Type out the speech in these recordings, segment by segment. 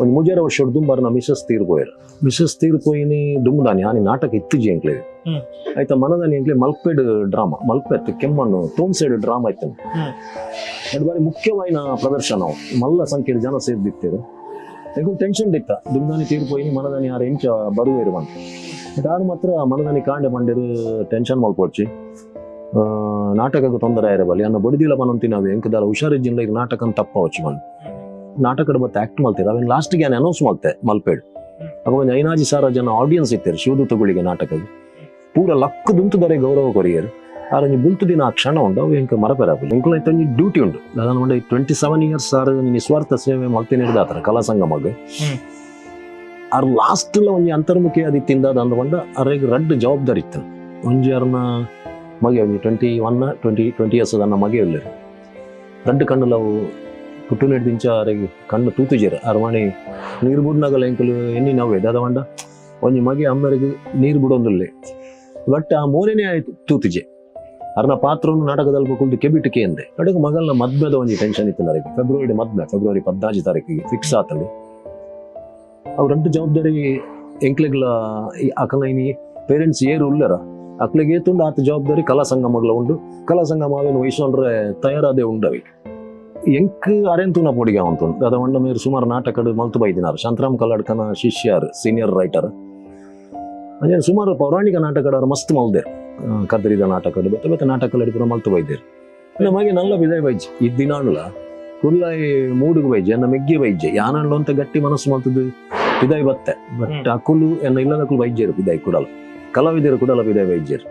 ಒಂದು ಮುಜಾರ ವರ್ಷ शेवट ನಾ ಮಿಸಸ್ मिसस ಮಿಸಸ್ ತೀರ್ ಪೋಯಿನಿ ಹಾನಿ ಆನಿ ನಾಟಕ ಇತ್ತಿಜಿ ಎಂಕ್ಲೆ. ಆಯ್ತಾ ಮನದಾನಿ ಎಂಕ್ಲೆ ಮಲ್ಪೆಡ್ ಡ್ರಾಮಾ ಮಲ್ಪೆತ್ ಕೆಮ್ಮಣ್ಣು ತೋಮ್ ಸೈಡ್ ಡ್ರಾಮಾ ಇತ್ತು ಎರಡು ಬಾರಿ ಮುಖ್ಯವಾಯಿನ ಪ್ರದರ್ಶನ ಮಲ್ಲ ಸಂಖ್ಯೆಯ ಜನ ಸೇರ್ದಿತ್ತೇರು. ಎಂಕೊಂಡು ಟೆನ್ಷನ್ ಇತ್ತ. ದುಂಬಾನಿ ತೀರ್ ಪೋಯಿನಿ ಮನದಾನಿ ಯಾರು ಎಂಚ ಬರುವೇರು ಅಂತ ಆರು ಮಾತ್ರ ಮನದಾನಿ ಕಾಂಡೆ ಮಂಡಿರು ಟೆನ್ಷನ್ ಮಲ್ಕೊಡ್ಚಿ. ನಾಟಕಕ್ಕೆ ತೊಂದರೆ ಆಯಿರಬಲ್ಲಿ ಅನ್ನೋ ಬಡಿದಿಲ್ಲ ಮನಂತಿನವೆ ಎಂಕದಾಲ ಹುಷಾರಿ ಈಗ ನಾಟಕ ತಪ್ಪ ವಚ್ಚಿ ಬಂದು. ನಾಟಕದ ಮತ್ತೆ ಆಕ್ಟ್ ಮಾಡ್ತೀರ? ಅವಾಗ ಲಾಸ್ಟ್ಗೆ ನಾನು ಅನೌನ್ಸ್ ಮಾಡ್ತೆ ಮಲ್ಪೇಡ್. ಅವಾಗ ಒಂದು ಐನಾಜಿ ಸಾವಿರ ಜನ ಆಡಿಯನ್ಸ್ ಇರ್ತಾರೆ ಶಿವದೂತಗಳಿಗೆ ನಾಟಕದ. ಪೂರ ಲಕ್ಕ ದುಂತುದರೆ ಗೌರವ ಕೊರಿಯರು. ಆರ ಬುಲ್ತು ದಿನ ಆ ಕ್ಷಣ ಉಂಡು ಅವು ಎಂಕುಲ ಒಂಜಿ ಡ್ಯೂಟಿ ಉಂಡು ನಾನು ಒಂದು ಟ್ವೆಂಟಿ ಸೆವೆನ್ ಇಯರ್ಸ್ ಸಾರ್ ನಿಸ್ವಾರ್ಥ ಸೇವೆ ಮಲ್ತಿ ಹಿಡ್ದಾತರ ಕಲಾ ಸಂಗಮಗೆ ಲಾಸ್ಟ್ ಒಂಜಿ ಅಂತರ್ಮುಖಿ ಆದಿತ್ತಿಂದ ಅಂದ್ಕೊಂಡ ಅವ್ರಿಗೆ ರಡ್ ಜವಾಬ್ದಾರಿ ಇತ್ತು. ಒಂಜಿ ಅವ್ರನ್ನ ಮಗೆ ಒಂಜಿ twenty one twenty twenty years ಅನ್ನ ಮಗೆ ಇಲ್ಲರು. ರಡ್ ಕಣ್ಣು ಅವು ಪುಟ್ಟು ದಿಂಚ ಅರೆಗ್ ಕಣ್ಣು ತೂತುಜೆರ್. ಅರವಾಣಿ ನೀರು ಬಿಡ್ನಾಗಲ್ಲ ಎಂಕಲು ನಾವು ಎದಾದ ದಾದವಂಡ ಒಂಜಿ ಮಗೆ ಅಮ್ಮರಿಗೆ ನೀರು ಬಿಡೊಂದುಲ್ಲೆ. ಬಟ್ ಆ ಮೋನೆನೇ ಆಯ್ತು ತೂತುಜೆ. ಅರ್ನ ಪಾತ್ರವನ್ನು ನಾಟಕದಲ್ಲಿ ಕುಳಿತು ಕೆಬಿಟಿಕೆ ಅಂದೆ ಕಡೆಗೆ ಮಗಲ್ನ ಮದ್ಮೆದ ಒಂಜಿ ಟೆನ್ಷನ್ ಇತ್ತು ನನಗೆ ಫೆಬ್ರವರಿ ಮದ್ಮೆ ಫೆಬ್ರವರಿ ಪದ್ನಾಲ್ಕು ತಾರೀಕಿಗೆ ಫಿಕ್ಸ್ ಆತಲ್ಲಿ ಅವ್ರ ಜವಾಬ್ದಾರಿ ಎಂಕ್ಲೆಗ್ಲ ಅಕಲೈನಿ ಪೇರೆಂಟ್ಸ್ ಏರು ಉಳ್ಳರ. ಅಕ್ಲಿಗೆ ತುಂಡು ಆತ ಜವಾಬ್ದಾರಿ ಕಲಾ ಸಂಗಮಗಳ ಉಂಡು. ಕಲಾ ಸಂಗಮ ಅವೇನು ತಯಾರಾದೆ ಉಂಡವಿ. ಎಂಕ್ ಅರೆಂತುನ ಪೊಡಿಗೆ ಅವಂತು ಅದ ಒಂಡ ಮೇರು ಸುಮಾರು ನಾಟಕಡು ಮಲ್ತು ಬೈದಿನಾರು. ಶಾಂತರಾಮ್ ಕಲ್ಲಡ್ಕನ ಶಿಷ್ಯರ್ ಸೀನಿಯರ್ ರೈಟರ್ ಅಂದ್ರೆ ಸುಮಾರು ಪೌರಾಣಿಕ ನಾಟಕಡರು ಮಸ್ತ್ ಮಲ್ದೇರು ಕದರಿದ ನಾಟಕಡು ಬೆತ್ತ ಬೆತ್ತ ನಾಟಕಗಳು ಅಡಿಪುರ ಮಲ್ತು ಬೈದೇರು. ನಮಗೆ ನಲ್ಲ ವಿದಯ ಬೈಜ್. ಈ ದಿನಾನುಲ ಕುಲ್ಲಾಯಿ ಮೂಡುಗು ಬೈಜ್ ಎನ್ನ ಮೆಗ್ಗಿ ಬೈಜ್ ಯಾನಂಡು ಅಂತ ಗಟ್ಟಿ ಮನಸ್ಸು ಮಲ್ತದ್ದು ವಿದಾಯ್ ಬತ್ತೆ. ಬಟ್. ಅಕುಲು ಎನ್ನ ಇಲ್ಲದಕ್ಕೂ ವೈದ್ಯರು ವಿದಾಯ್ ಕುಡಲ ಕಲಾವಿದರು ಕುಡಲ ವಿದಾಯ್ ವೈದ್ಯರು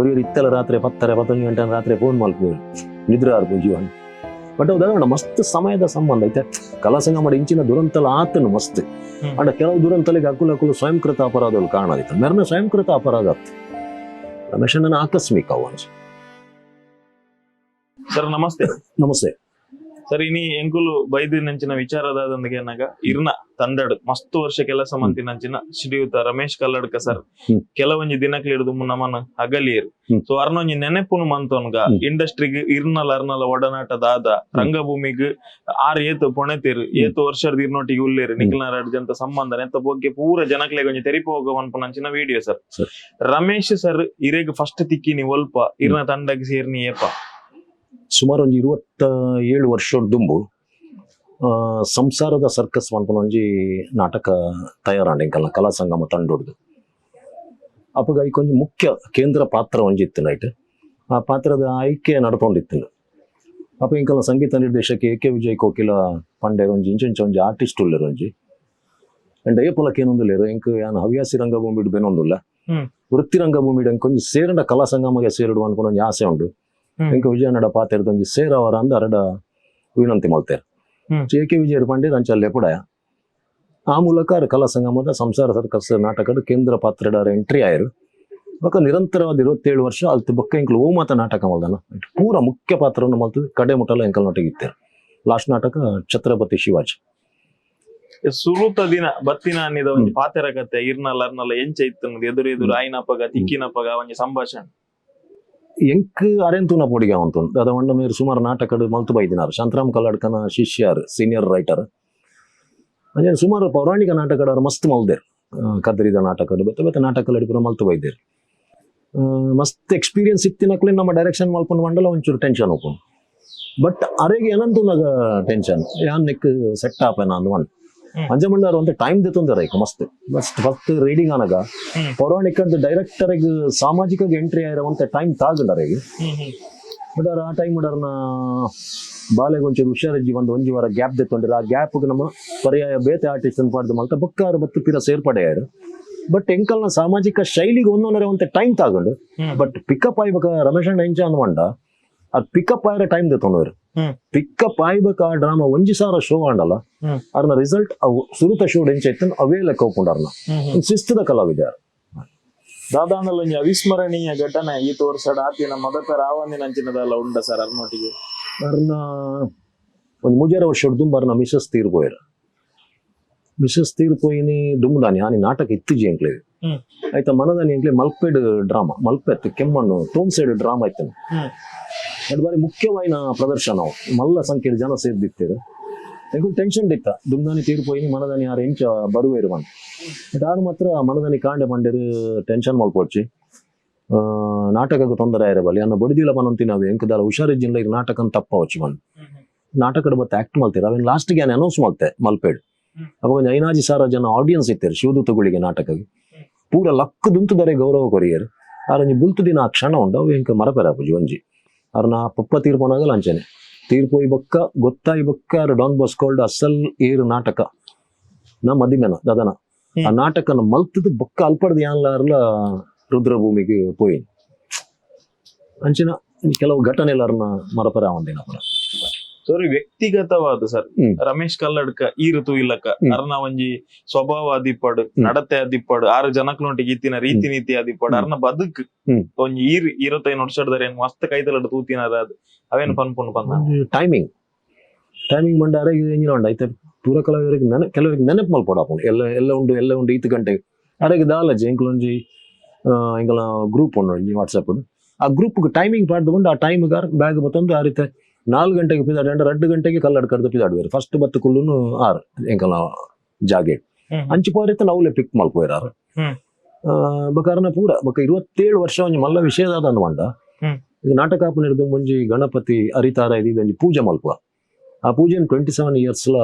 ಒರಿಯರು ಇತ್ತಲ ರಾತ್ರಿ ಪತ್ತರ ಪತ್ತೊಂದು ಗಂಟೆ ರಾತ್ರಿ ಫೋನ್ ನಿದ್ರಾರ್ ನಿದ್ರೆ ಆರ್ಪು ಬಟ್ ಉದಾಹರಣೆ ಮಸ್ತ್ ಸಮಯದ ಸಂಬಂಧ ಐತೆ. ಕಲಾಸಂಗ ಮಾಡಿ ಇಂಚಿನ ದುರಂತಲ ಆತನು ಮಸ್ತ್. ಅಂಡ ಕೆಲವು ದುರಂತಲಿಗೆ ಅಕುಲು ಅಕುಲು ಸ್ವಯಂಕೃತ ಅಪರಾಧಗಳು ಕಾರಣ ಆಯ್ತು ಮೆರ್ನ ಸ್ವಯಂಕೃತ ಅಪರಾಧ ಆಯ್ತು ರಮೇಶನ ಆಕಸ್ಮಿಕ ಅವನು. ಸರ್ ನಮಸ್ತೆ. ನಮಸ್ತೆ. ಸರ್ ಇನಿ ಎಂಕುಲು ಬೈದಿನಂಚಿನ ವಿಚಾರದಾದೊಂದಿಗೆ ಏನಾಗ ಇರ್ನ ತಂಡಡ್ ಮಸ್ತ್ ವರ್ಷ ಕೆಲಸ ಮಂತಿನಂಚಿನ ಶ್ರೀಯುತ ರಮೇಶ್ ಕಲ್ಲಡ್ಕ ಸರ್. ಕೆಲವೊಂಜಿ ದಿನಕ್ಲಿಡ್ದು ನಮನ ಅಗಲಿಯರು. ಸೊ ಅರ್ನೊಂಜಿ ನೆನೆಪುನು ಮಂತೋನ್ಗ. ಇಂಡಸ್ಟ್ರಿಗೆ ಇರ್ನಲ ಅರ್ನಲ ಒಡನಾಟದಾದ ರಂಗಭೂಮಿಗ್ ಆರ್ ಏತು ಪೊಣೆತಿರು. ಏತು ವರ್ಷದ ಇರ್ನೊಟ್ಟಿಗೆ ಉಳ್ಳೇರು ನಿಖಿಲ್ನ ಜನತ ಸಂಬಂಧ ಎಂತ ಬಗ್ಗೆ ಪೂರ ಜನಕ್ಲೆ ಒಂಜಿ ತೆರಿಪ ನಂಚಿನ video sir. Sir. Ramesh sir ಇರೇಗ್ first ತಿಕ್ಕಿನಿ ಒಲ್ಪ. ಇರ್ನ ತಂಡಗ್ ಸೇರ್ನಿ ಏಪ. ಸುಮಾರು ಒಂದು ಇರುವತ್ತ ಏಳು ವರ್ಷದ ದುಂಬು ಸಂಸಾರದ ಸರ್ಕಸ್ ಮನ್ಪನ ಒಂಜಿ ನಾಟಕ ತಯಾರ ಕಲ ಕಲಾ ಸಂಗಮ ತಂಡೊಡ್ದು. ಅಪ್ಪಗ ಐಕೊಂಜಿ ಮುಖ್ಯ ಕೇಂದ್ರ ಪಾತ್ರ ಒಂಜಿತ್ತು ನೈಟ್. ಆ ಪಾತ್ರದ ಆಯ್ಕೆ ನಡ್ಕೊಂಡಿತ್ತು. ಅಪ್ಪ ಇಂಕಲ ಸಂಗೀತ ನಿರ್ದೇಶಕ ಎ ಕೆ ವಿಜಯ್ ಕೋಕಿಲ ಪಂಡೆ ಒಂಜಿ ಇಂಚೊಂಚ ಒಂಜಿ ಆರ್ಟಿಸ್ಟ್ ಉಳ್ಳರು ಒಂಜಿ ಅಂಡ್ ಏಪಲಕ್ಕೆ ಏನೊಂದುಲ್ಲೇರು ಎಂಕ್ ಯಾನ್ ಹವ್ಯಾಸಿ ರಂಗಭೂಮಿ ಬೇನೊಂದುಲ್ಲ. ವೃತ್ತಿ ರಂಗಭೂಮಿ ಕೊಂಚ ಸೇರಂಡ ಕಲಾ ಸಂಗಮಗೆ ಸೇರಿಡು ಅನ್ಕೊಂಡು ಒಂಜಿ ಆಸೆ ಉಂಡು ಎಂಕ ವಿಜಯನಡ ಪಾತೆರ್ದು ಒಂಜಿ ಸೇರವರ ಅಂದ ಅರಡ ವಿನಂತಿ ಮಲ್ತೇರ್ ಹ್ಮ್. ಜೆ ಕೆ ವಿಜಯ ಪಂಡೆ ಅಂಚಲ್ಲೆ ಪುಡ ಆ ಮೂಲಕ ಕಲಾ ಸಂಗಮದ ಸಂಸಾರ ಸರ್ಕಸ್ ನಾಟಕದ ಕೇಂದ್ರ ಪಾತ್ರಡ ಎಂಟ್ರಿ ಆಯ್ರು. ಬೊಕ್ಕ ನಿರಂತರವಾದ ಇರುವತ್ತೇಳು ವರ್ಷ ಅಲ್ತು ಬೊಕ್ಕ ಎಂಕಲ್ ಓಮಾತ ನಾಟಕ ಮಲ್ದನ. ಪೂರ ಮುಖ್ಯ ಪಾತ್ರವನ್ನು ಮಲ್ತದ. ಕಡೆ ಮುಟ್ಟಲ ಎಂಕಲ್ ನೊಟ್ಟಿಗೆ ಇತ್ತೇರು. ಲಾಸ್ಟ್ ನಾಟಕ ಛತ್ರಪತಿ ಶಿವಾಜಿ. ಸುರುತ ದಿನ ಬತ್ತಿನ ಅನ್ನಿದ ಒಂದು ಪಾತೆರ ಕತೆ ಇರ್ನಲ್ಲ ಅರ್ನಲ್ಲ ಎಂಚ ಇತ್ತು ಎದುರು ಎದುರು ಆಯ್ನಪ್ಪಗ ತಿಕ್ಕಿನಪ್ಪಗ ಒಂಜಿ ಸಂಭಾಷಣೆ. ಎಂಕ್ ಅರೆಂತುನ ಪೊಡಿಗೆ ಅವಂತು ಅದ ಒಂಡ ಮೇರು ಸುಮಾರು ನಾಟಕಡು ಮಲ್ತು ಬೈದಿನಾರು ಶಾಂತರಾಮ್ ಕಲ್ಲಡ್ಕನ ಶಿಷ್ಯರ್ ಸೀನಿಯರ್ ರೈಟರ್ ಅಂಜನೆ ಸುಮಾರು ಪೌರಾಣಿಕ ನಾಟಕಡರು ಮಸ್ತ್ ಮಲ್ದೇರು ಕದ್ರಿದ ನಾಟಕಡು ಬೆತ್ತ ಬೆತ್ತ ನಾಟಕ ಪೂರ ಮಲ್ತು ಮಸ್ತ್ ಎಕ್ಸ್ಪೀರಿಯನ್ಸ್ ಇತ್ತಿನಕ್ಲೆ ನಮ್ಮ ಡೈರೆಕ್ಷನ್ ಮಲ್ಪುಂಡು ಮಂಡಲ ಒಂಚೂರು ಟೆನ್ಷನ್ ಹೋಗ್ಕೊಂಡು ಬಟ್ ಅರೆಗೆ ಏನಂತೂ ನಗ ಟೆನ್ಷನ್ ಯಾನ್ ನೆಕ್ ಸೆಟ್ ಆಪೇನ ಅಂದ್ ಅಂಜಮಂಡಾರು ಅಂತ ಟೈಮ್ ದೆತ್ತೊಂದರ ಈಗ ಮಸ್ತ್. ಮಸ್ತ್ ಫಸ್ಟ್ ರೀಡಿಂಗ್ ಅನಗ ಪೌರಾಣಿಕ ಪೌರಾಣಿಕದ ಡೈರೆಕ್ಟರ್ ಸಾಮಾಜಿಕ ಎಂಟ್ರಿ ಆಗಿರುವಂತ ಟೈಮ್ ತಾಗಂಡರಿಗೆ ಬಟ್ ಅವ್ರು ಆ ಟೈಮ್ ಅವ್ರನ್ನ ಬಾಲೆಗೆ ಒಂಚೂರು ಹುಷಾರಜ್ಜಿ ಒಂದು ಒಂಜಿ ವಾರ ಗ್ಯಾಪ್ ದೆತ್ತೊಂಡಿರ ಆ ಗ್ಯಾಪ್ ನಮ್ಮ ಪರ್ಯಾಯ ಬೇತೆ ಆರ್ಟಿಸ್ಟ್ ಅಂತ ಮಾಡಿದ ಮಲ್ತ ಬಕ್ಕಾರ ಬತ್ತು ಪಿರ ಸೇರ್ಪಡೆಯಾರು ಬಟ್ ಎಂಕಲ್ನ ಸಾಮಾಜಿಕ ಶೈಲಿಗೆ ಒಂದೊಂದರ ಒಂದು ಟೈಮ್ ತಾಗೊಂಡು. ಬಟ್ ಪಿಕಪ್ ಆಯ್ಬೇಕ ರಮೇಶ್ ಅಣ್ಣ ಎಂಚ ಮಂಡ ಅದು ಪಿಕಪ್ ಆಯ್ರ ಟೈಮ್ ದೆತ್ತೊಂದವ್ರು ಹ್ಮ್. ಆಯ್ಬೇಕು ಆ ಡ್ರಾಮಾ ಒಂಜಿ ಸಾರ ಶೋ ಆಂಡಲ್ಲ. ಅವ್ರನ್ನ ರಿಸಲ್ಟ್ ಅವು ಸುರುತ ಶೋ ಎಂಚ ಇತ್ತು ಅವೇ ಲೆಕ್ಕ ಒಂದು ಶಿಸ್ತದ ಕಲಾವಿದ ದಾದಾಂಡಲ ಒಂಜಿ ಅವಿಸ್ಮರಣೀಯ ಘಟನೆ ಈ ತೋರ್ಸಡ ಆತಿನ ಮದತ ರಾವಂದಿನಂಚಿನದಲ್ಲ ಉಂಡ ಸರ್ ಅರ್ನೊಟ್ಟಿಗೆ ಅರ್ನ ಒಂದು ಮುಜಾರ ವರ್ಷ ದುಂಬರ್ನ ಮಿಸಸ್ ತೀರ್ಪೋಯರ್. ಮಿಸಸ್ ತೀರ್ಪೋಯಿನಿ ದುಮ್ದಾನಿ ಆನಿ ನಾಟಕ ಇತ್ತಿಜಿ ಎಂಕ್ಲೆ. ಹ್ಮ್. ಆಯ್ತಾ ಮನದಾನಿ ಎಂಕ್ಲೆ ಮಲ್ಪೆಡ್ ಡ್ರಾಮಾ ಮಲ್ಪೆತ್ ಕೆಮ್ಮಣ್ಣು ತೋಮ್ಸೆಡ್ ಡ್ರಾಮಾ ಇತ್ತು ಬಾರಿ ಮುಖ್ಯವಾಯಿನ ಪ್ರದರ್ಶನ ಅವು. ಮಲ್ಲ ಸಂಖ್ಯೆಯ ಜನ ಸೇರ್ದಿತ್ತೇರು ಎಂಕುಲು ಟೆನ್ಷನ್ ಇತ್ತ ದುಮ್ದಾನಿ ತೀರ್ಪೋಯಿ ಮನದಾನಿ ಯಾರು ಎಂಚ ಬರುವೇರು ಅಂತ ಬಟ್ ಆರು ಮಾತ್ರ ಮನದಾನಿ ಕಾಂಡೆ ಮಂಡ್ಯರು ಟೆನ್ಷನ್ ಮಲ್ಪೋಡ್ಚಿ ಆ, ನಾಟಕಕ್ಕೆ ತೊಂದರೆ ಇರಬಲ್ಲಿ ಅನ್ನ ಬಡಿದಿಲ್ಲ ಪನಂತಿ ನಾವು ಎಂಕದಾಲ ಹುಷಾರಿದ್ದಿಲ್ಲ ಈಗ ನಾಟಕ ತಪ್ಪ వచ్చి ಬಂದು ನಾಟಕದ ಮತ್ತೆ ಆಕ್ಟ್ ಮಾಡ್ತೀರ ಅವೇನು ಲಾಸ್ಟ್ಗೆ ಏನು ಅನೌನ್ಸ್ ಮಾಡ್ತೆ ಮಲ್ಪೇಡ್ ಅವಾಗ ಒಂದು ಐನಾಜಿ ಸಾವಿರ ಜನ ಆಡಿಯನ್ಸ್ ಇರ್ತಾರೆ ಶಿವದೂತಗಳಿಗೆ ನಾಟಕಕ್ಕೆ ಪೂರ ಲಕ್ಕ ದುಂತುದರೆ ಗೌರವ ಕೊರಿಯರು ಆರಂಜಿ ಬುಲ್ತು ದಿನ ಆ ಕ್ಷಣ ಉಂಡು ಅವು ಎಂಕ ಮರಪೆರಾಪುಜಿ ಒಂಜಿ ಅವ್ರನ್ನ ಪಪ್ಪ ತೀರ್ಪನಾಗಲ್ಲ ಅಂಚನೆ. ತೀರ್ಪು ಈ ಬೊಕ್ಕ ಗೊತ್ತಾಯಿ ಬಕ್ಕ ಅವ್ರು ಡಾನ್ ಬಾಸ್ಕೋಲ್ಡ್ ಅಸಲ್ ಏರು ನಾಟಕ. ನಾ ಮದಿಮೆನ ದದನ ಆ ನಾಟಕ ನಾಟಕನ ಮಲ್ತದ ಬೊಕ್ಕ ಅಲ್ಪಡ್ದು ಯಾನ್ಲಾರ್ಲ ರುದ್ರಭೂಮಿಗೆ ಪೋಯಿನ್. ಅಂಚಿನ ಕೆಲವು ಘಟನೆಲಾರ್ನ ಮರಪರ ಒಂದಿನ ಪುರ ಸರಿ ವ್ಯಕ್ತಿಗತವಾದ ಸರ್ ಹ್ಮ್. ರಮೇಶ್ ಕಲ್ಲಡ್ಕ ಈ ಋತು ಇಲ್ಲಕ ಹ್ಮ್. ಅರ್ನ ಒಂಜಿ ಸ್ವಭಾವ ಅದಿಪ್ಪಡು ನಡತೆ ಅದಿಪ್ಪಡು ಆರು ಜನಕ್ಲೊಂಟಿಗೆ ಇತ್ತಿನ ರೀತಿ ನೀತಿ ಅದಿಪ್ಪಡು ಹ್ಮ್. ಅರ್ನ ಬದುಕು ಹ್ಮ್. ಒಂಜಿ ಈರ್ ಇರತ್ತೈದು ವರ್ಷದರ ಏನ್ ಮಸ್ತ್ ಕೈತಲಡ್ ತೂತಿನಾರ ಅದು ಅವೇನು ಪನ್ಪುಂಡು ಪಂದ ಟೈಮಿಂಗ್ ಟೈಮಿಂಗ್ ಮಂಡಾರ ಇದು ಎಂಜಿನ ಉಂಡು ಐತೆ ಪೂರ ಕೆಲವರಿಗೆ ನೆನ ಕೆಲವರಿಗೆ ನೆನಪು ಮಲ್ಪೊಡಾಪುಂಡು ಎಲ್ಲ ಎಲ್ಲ ಉಂಡು ಎಲ್ಲ ಉಂಡು ಈತ್ ಗಂಟೆಗೆ ಅರೆಗೆ ದಾಲಜಿ ಎಂಕಲೊಂಜಿ ಎಂಕಲ ಗ್ರೂಪ್ ಉಂಡು ಒಂಜಿ ವಾಟ್ಸಪ್ ಆ ಗ್ರೂಪ್ಗೆ ಟೈಮಿಂಗ್ ಪಾಡ್ದುಕೊಂಡು ಆ ಟೈಮ್ಗೆ ಬ್ಯಾಗ್ ಬತ್ತೊಂದು ಆ ರೀತಿ ನಾಲ್ಕು ಗಂಟೆಗೆ ಪಿಜಾಡ್ ಅಂದ್ರೆ ಎರಡು ಗಂಟೆಗೆ ಕಲ್ಲಡ್ ಕರೆದು ಪಿದಾಡುವೇರು ಫಸ್ಟ್ ಬತ್ತು ಕುಲ್ಲುನು ಆರು ಎಂಕಲ ಜಾಗೆ. ಅಂಚು ಅಂಚಿ ಪೋರಿತ ನಾವುಲೆ ಪಿಕ್ ಮಲ್ಪೋಯ್ರಾರು ಹ್ಮ್. ಬಕಾರನ ಪೂರ ಬಕ ಇರುವತ್ತೇಳು ವರ್ಷ ಒಂಜಿ ಮಲ್ಲ ವಿಷಯದಾದ ಹ್ಮ್. ಈಗ ನಾಟಕ ನಿರ್ದು ಮುಂಜಿ ಗಣಪತಿ ಅರಿತಾರ ಇದು ಒಂಜಿ ಪೂಜೆ ಮಲ್ಪುವ. ಆ ಪೂಜೆನ ಟ್ವೆಂಟಿ ಸೆವೆನ್ ಇಯರ್ಸ್ಲ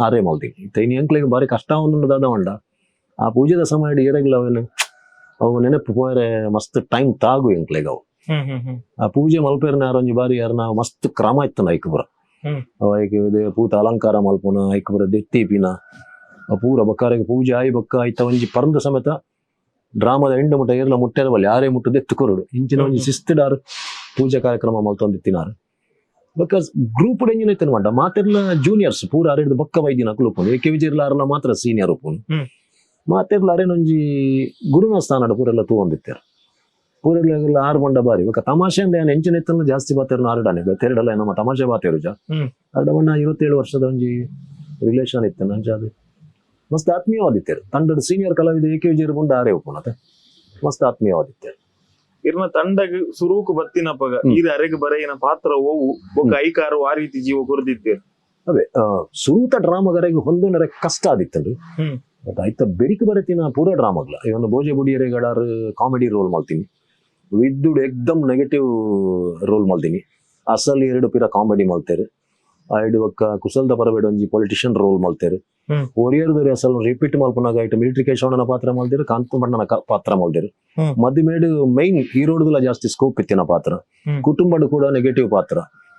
ಆರೇ ಮಲ್ತೀನಿ ತೈನಿ ಎಂಕ್ಲಿಗೆ ಬಾರಿ ಕಷ್ಟ ಒಂದು ದಾದ ಆ ಪೂಜೆದ ಸಮಯ ಏರೆಗ್ಲ ಅವನು ಅವು ನೆನಪು ಪೋರೆ ಮಸ್ತ್ ಟೈಮ್ ತಾಗು ಎಂಕ್ಲೆಗ್ ಅವು. ಆ ಪೂಜೆ ಮಲ್ಪೇರ್ನ ಆರೊಂಜಿ ಬಾರಿ ಯಾರನ್ನ ಮಸ್ತ್ ಕ್ರಮ ಇತ್ತನ ಐಕ್ಬುರ ಹ್ಮ್. ಅವ ಐಕ್ ಇದು ಪೂತ ಅಲಂಕಾರ ಮಲ್ಪುನ ಐಕ್ಬುರ ದೆತ್ತಿಪಿನ ಆ ಪೂರ ಬಕ್ಕಾರಿಗೆ ಪೂಜೆ ಆಯ್ ಬಕ್ಕ ಆಯ್ತ ಒಂಜಿ ಪರಂದ ಸಮೇತ ಡ್ರಾಮದ ಎಂಡ ಮುಟ್ಟ ಏರ್ಲ ಮುಟ್ಟೆದ ಬಲ್ಲಿ ಯಾರೇ ಮುಟ್ಟು ದೆತ್ತು ಕೊರಡು. ಇಂಚಿನ ಒಂಜಿ. ಶಿಸ್ತಿಡಾರು ಪೂಜಾ ಕಾರ್ಯಕ್ರಮ ಮಲ್ತೊಂದಿತ್ತಿನಾರು ಬಿಕಾಸ್ ಗ್ರೂಪ್ ಎಂಜಿನ ಇತ್ತನ ಮಾಡ ಮಾತೆರ್ಲ ಜೂನಿಯರ್ಸ್ ಪೂರ ಅರೆಡ್ದು ಬಕ್ಕ ವೈದ್ಯನ ಕುಲುಪುನು. ಏಕೆ ವಿಜಿರ್ಲಾರಲ ಮಾತ್ರ ಸೀನಿಯರ್ ಉಪನು. ಮಾತೆರ್ಲ ಮಾತೆರ್ಲ ಅರೆನೊಂಜಿ ಗುರುನ ಸ್ಥಾನ ಪೂರೆಲ್ಲ ತೂವೊಂದಿತ್ತಾರೆ ಪೂರೆಲ್ಲ ಆರು ಬಂಡ ಬಾರಿ. ಬೊಕ ತಮಾಷೆ ಅಂದ್ರೆ ಏನು ಎಂಚಿನ ಎತ್ತನ ಜಾಸ್ತಿ ಬಾತೇರು ಆರಡಾನೆ ತೆರಡಲ್ಲ ನಮ್ಮ ತಮಾಷೆ ಬಾತೇರು ಜಾ. ಹ್ಮ್. ಇವತ್ತೇಳು ವರ್ಷದ ಒಂಜಿ ರಿಲೇಷನ್ ಇತ್ತು ನಂಜ ಅದು. ಮಸ್ತ್ ಆತ್ಮೀಯವಾದಿತ್ತೇರು ತಂಡದ ಸೀನಿಯರ್ ಕಲಾವಿದ ಏಕೆ ವಿಜಯರು ಬಂದು ಆರೇ ಉಪ್ಪುನತೆ ಮಸ್ತ್ ಆತ್ಮೀಯವಾದಿತ್ತೇರು ಇರ್ನ ತಂಡಗ್ ಸುರೂಕು ಬತ್ತಿನಪ್ಪಗ ಪಗ ಈರ ಅರೆಗ್ ಬರೆಯಿನ ಪಾತ್ರ ಓವು. ಒಕ್ಕ ಐಕಾರು ಆ ರೀತಿ ಜೀವ ಕೊರ್ದಿತ್ತೇರು ಅದೇ ಸುರೂತ ಡ್ರಾಮಗರೆಗೆ ಹೊಂದನರೆ ಕಷ್ಟ ಆದಿತ್ತು ಆಯ್ತಾ ಬೆರಿಕು ಬರತಿನ ಪೂರ ಡ್ರಾಮಾಗ್ಲ. ಇವನು ಭೋಜೆ ಬುಡಿಯರೆಗಳ ಕಾಮಿಡಿ ರೋಲ್ ಮಾಡ್ತೀನಿ. ವಿದ್ದುಡ್ ಎಕ್ದಮ್ ನೆಗೆಟಿವ್ ರೋಲ್ ಮಾಡ್ತೀನಿ ಅಸಲ್ ಎರಡು ಪಿರ ಕಾಮಿಡಿ ಮಾಡ್ತಾರೆ ಐಡು ಒಕ್ಕ ಕುಸಲ್ದ ಪರಬೇಡ ಒಂಜಿ ಪೊಲಿಟಿಷಿಯನ್ ರೋಲ್ ಮಾಡ್ತಾರೆ ಒರಿಯರ್ದವ್ರಿ ಅಸಲ್ ರಿಪೀಟ್ ಮಲ್ಪನಾಗ ಐಟು ಮಿಲಿಟರಿ ಕೇಶವಣ್ಣನ ಪಾತ್ರ ಮಾಡ್ದೇರು ಕಾಂತ ಬಣ್ಣನ ಪಾತ್ರ ಮಾಡ್ದೇರು. ಹ್ಮ್. ಮೇಡು ಮೈನ್ ಹೀರೋಡ್ದಲ್ಲ ಜಾಸ್ತಿ ಸ್ಕೋಪ್ ಇತ್ತಿನ ಪಾತ್ರ. ಕುಟುಂಬಡು ಕೂಡ ನೆಗೆಟಿವ್ ಪಾತ್ರ.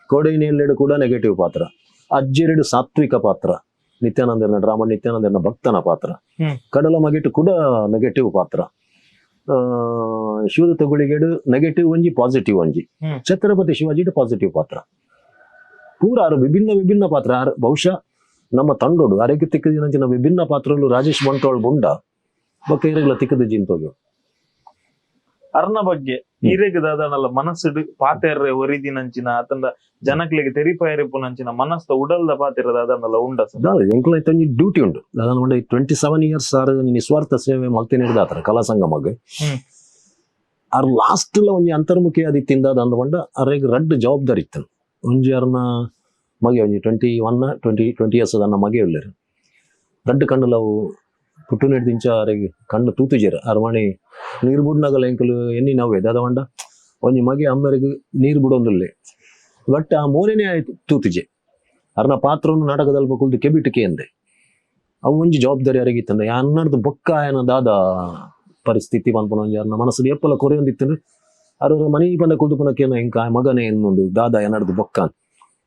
ಕೋಡೈನೇಲೆಡು ಕೂಡ ನೆಗೆಟಿವ್ ಪಾತ್ರ. ಅಜ್ಜೆರಡು ಸಾತ್ವಿಕ ಪಾತ್ರ. ನಿತ್ಯಾನಂದನ ಡ್ರಾಮ ನಿತ್ಯಾನಂದನ ಭಕ್ತನ ಪಾತ್ರ. ಕಡಲ ಮಗಿಟು ಕೂಡ ನೆಗೆಟಿವ್ ಪಾತ್ರ. ಆ, ಶಿವದತ್ತ ನೆಗೆಟಿವ್ ಒಂಜಿ ಪಾಸಿಟಿವ್ ಒಂಜಿ. ಛತ್ರಪತಿ ಶಿವಾಜಿ ಪಾಸಿಟಿವ್ ಪಾತ್ರ. ಪೂರ ಆರು ವಿಭಿನ್ನ ವಿಭಿನ್ನ ಪಾತ್ರ. ಆರು ಬಹುಶಃ ನಮ್ಮ ತಂಡೋಡು ಅರೆಗೆ ತಿಕ್ಕದಿನಂಚಿನ ವಿಭಿನ್ನ ಪಾತ್ರಗಳು ರಾಜೇಶ್ ಮಂಟೋಳ್ ಬುಂಡ ಬೊಕ್ಕ ಇರಗಲ ತಿಕ್ಕದ ಜಿಂತೋಗ್ಯವು ಅರ್ನ ಬಗ್ಗೆ ಈರೆಗ್ ಮನಸ್ಸು ಪಾತೆರ್ರೆ ಒರಿದಿನಂಚಿನ ಅತಂದ ಜನಕ್ಲೆಗ್ ತೆರಿಪಾಯರಿಪುನಂಚಿನ ಮನಸ್ದ ಉಡಲ್ದ ಪಾತೆರ ದಾದನಲ್ಲ ಉಂಡ ಎಂಕ್ಲ ಒಂಜಿ ಡ್ಯೂಟಿ ಉಂಡು ದಾದನ ಉಂಡ ಟ್ವೆಂಟಿ ಸೆವೆನ್ ಇಯರ್ಸ್ ಆರ್ ನಿಸ್ವಾರ್ಥ ಸೇವೆ ಮಲ್ತಿ ಹಿಡ್ದಾತರ ಕಲಾ ಸಂಗಮಗ್ ಆರ್ ಲಾಸ್ಟ್ ಲ ಒಂಜಿ ಅಂತರ್ಮುಖಿ ಅದಿ ಅಂದ ಬಂಡ ಅರೆಗ್ ರಡ್ಡ್ ಜವಾಬ್ದಾರಿ ಇತ್ತು ಒಂಜಿ ಅರ್ನ ಮಗೆ ಒಂಜಿ twenty one twenty twenty years ಅನ್ನ ಮಗೆ ಉಳ್ಳರು ರಡ್ಡ್ ಕಣ್ಣು ಅವು ಪುಟ್ಟು ನೆಡ್ದಿಂಚ ಅರೆಗ್ ಕಣ್ಣು ತೂತುಜೇರ ಅರ್ಮಣಿ ನೀರು ಬುಡ್ನಾಗಲ್ಲ ಎಂಕಲು ಎನ್ನಿ ನಾವು ದಾದ ಬಂಡ ಒಂಜಿ ಮಗೆ ಅಮ್ಮರಿಗೆ ನೀರು ಬಿಡೊಂದುಲ್ಲೆ. ಬಟ್ ಆ ಮೂರನೇ ಆಯ್ತು ತೂತುಜೆ ಅರ್ನ ಪಾತ್ರವನ್ನು ನಾಟಕದಲ್ಲಿ ಬಕುಲ್ದು ಕೆಬಿಟಿಕೆ ಎಂದೆ ಅವು ಒಂಜಿ ಜವಾಬ್ದಾರಿ ಅರಗಿತ್ತಂದ್ರೆ ಅನ್ನರ್ದು ಬೊಕ್ಕ ಏನದಾದ ದಾದ ಪರಿಸ್ಥಿತಿ ಬಂದು ಪುನಃ ಅರ್ನ ಮನಸ್ಸು ಎಪ್ಪಲ ಕೊರೆಯೊಂದಿತ್ತೇನೆ ಅದು ಮನಿ ಬಂದ ಕುಲ್ದು ಪುನಕೇನ ಎಂಕ ಮಗನೇ ಎನ್ನುಂಡು ದಾದ ಎನ್ನಡ್ದು ಬೊಕ್ಕ